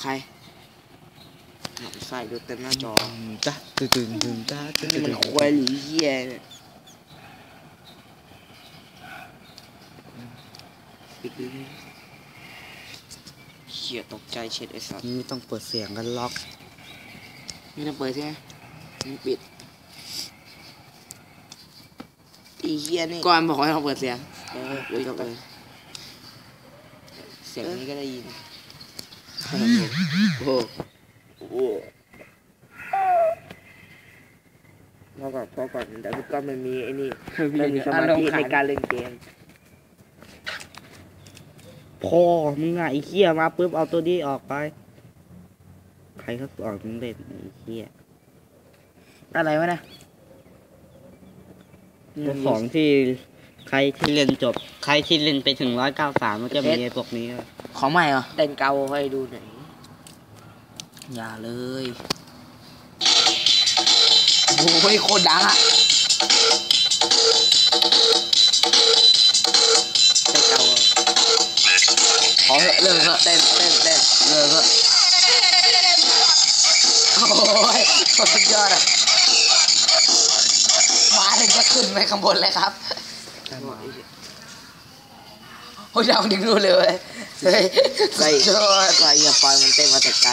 ใครใส่ดูเต็มหน้าจอจ้าตึงตึงตึงจ้าตึงนี่ตึงมันควายหรือเหี้ยเนี่ยปิดดูนี่เหี้ยตกใจเช็ดไอ้สัสนี่ไม่ต้องเปิดเสียงกันล็อกนี่ต้องเปิดใช่ไหมนี่ปิดไอีเหี้ยนี่ก่อนบอกให้เราเปิดเสียงเออปิดไปเสียงนี้ก็ได้ยิน โอ้โหโอ้โหพอก่อนพอก่อนแต่ก็มันมีไอ้นี่มันมีสมาธิในการเล่นเกมพ่อมึงอะไอ้เหี้ยมาปุ๊บเอาตัวนี้ออกไป ใครเขาสอนมึงเล่นไอ้เหี้ยอะไรวะนะตัวของที่ใครที่เล่นจบ ใครที่เล่นไปถึงร้อยเก้าสามมันจะมีไอ้พวกนี้ด้วย ของใหม่เหรอเต้นเกาให้ดูหน่อยอย่าเลยโอ้ยโคตรดังอะเต้นเกาอะขอเถอะเริ่มเถอะเต้นเต้นเต้นเริ่มเถอะโอ้ยสุดยอดอะมาถึงก็ขึ้นไปข้างบนเลยครับโอ้ยดาวดึงรู้เลย เว้ยเฮ้ยไก่ยอดไก่อย่าปล่อยมันเต้นมาแต่ไกล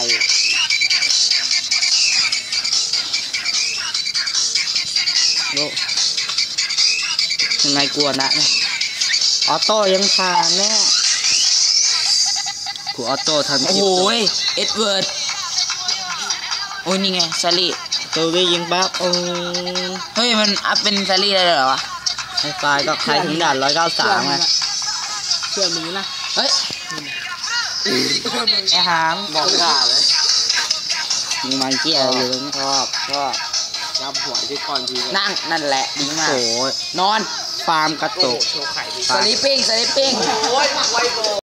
โลยังไงกลัวนะเนี่ยออโต้ยังผ่านแน่กูออโต้ทำคโอ้ลิโหปยเอ็ดเวิร์ดโอ้ยนี่ไงซารี่ตัวนี้ยิงปั๊บโอ้ยเฮ้ยมันอัพเป็นซารี่ได้เลยเหรอวะไอ้ไฟล์ก็ใครถึงด่านร้อยเก้าสามไงเชื่อมือนะ เฮ้ยไอ้หามบอกขาเลยมึงมาเกี่ยวอยู่ตรงนี้ชอบชอบยับหัวที่ก่อนทีนั่งนั่นแหละดีมากโอ้ยนอนฟาร์มกระตุกสลิปปิ้งสลิปปิ้งโอ้ยไวโบ